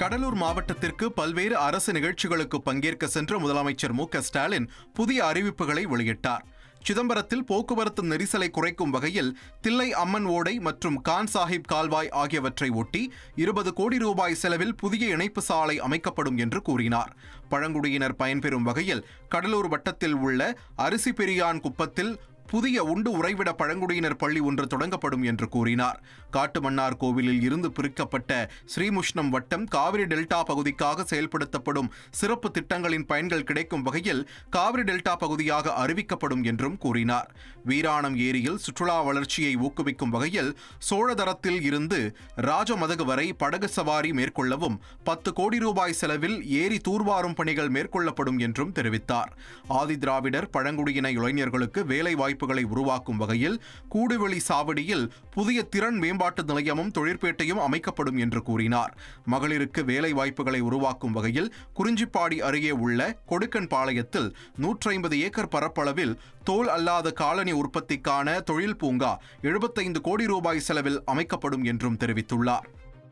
கடலூர் மாவட்டத்திற்கு பல்வேறு அரசு நிகழ்ச்சிகளுக்கு பங்கேற்க சென்ற முதலமைச்சர் மு க ஸ்டாலின் புதிய அறிவிப்புகளை வெளியிட்டார். சிதம்பரத்தில் போக்குவரத்து நெரிசலை குறைக்கும் வகையில் தில்லை அம்மன் ஓடை மற்றும் கான் சாஹிப் கால்வாய் ஆகியவற்றை ஒட்டி இருபது கோடி ரூபாய் செலவில் புதிய இணைப்பு சாலை அமைக்கப்படும் என்று கூறினார். பழங்குடியினர் பயன்பெறும் வகையில் கடலூர் வட்டத்தில் உள்ள அரிசி பெரியான் குப்பத்தில் புதிய உண்டு உறைவிட பழங்குடியினர் பள்ளி ஒன்று தொடங்கப்படும் என்று கூறினார். காட்டுமன்னார் கோவிலில் இருந்து பிரிக்கப்பட்ட ஸ்ரீமுஷ்ணம் வட்டம் காவிரி டெல்டா பகுதிக்காக செயல்படுத்தப்படும் சிறப்பு திட்டங்களின் பயன்கள் கிடைக்கும் வகையில் காவிரி டெல்டா பகுதியாக அறிவிக்கப்படும் என்றும் கூறினார். வீராணம் ஏரியில் சுற்றுலா வளர்ச்சியை ஊக்குவிக்கும் வகையில் சோழதரத்தில் இருந்து ராஜமதகு வரை படகு சவாரி மேற்கொள்ளவும் பத்து கோடி ரூபாய் செலவில் ஏரி தூர்வாரும் பணிகள் மேற்கொள்ளப்படும் என்றும் தெரிவித்தார். ஆதி திராவிடர் பழங்குடியின இளைஞர்களுக்கு வேலை வாய்ப்புகளை உருவாக்கும் வகையில் கூடுவெளி சாவடியில் புதிய திறன் மேம்பாட்டு நிலையமும் தொழிற்பேட்டையும் அமைக்கப்படும் என்று கூறினார். மகளிருக்கு வேலை வாய்ப்புகளை உருவாக்கும் வகையில் குறிஞ்சிப்பாடி அருகே உள்ள கொடுக்கன் பாளையத்தில் நூற்றி ஐம்பது ஏக்கர் பரப்பளவில் தோல் அல்லாத காலனி உற்பத்திக்கான தொழில் பூங்கா எழுபத்தைந்து கோடி ரூபாய் செலவில் அமைக்கப்படும் என்றும் தெரிவித்துள்ளார்.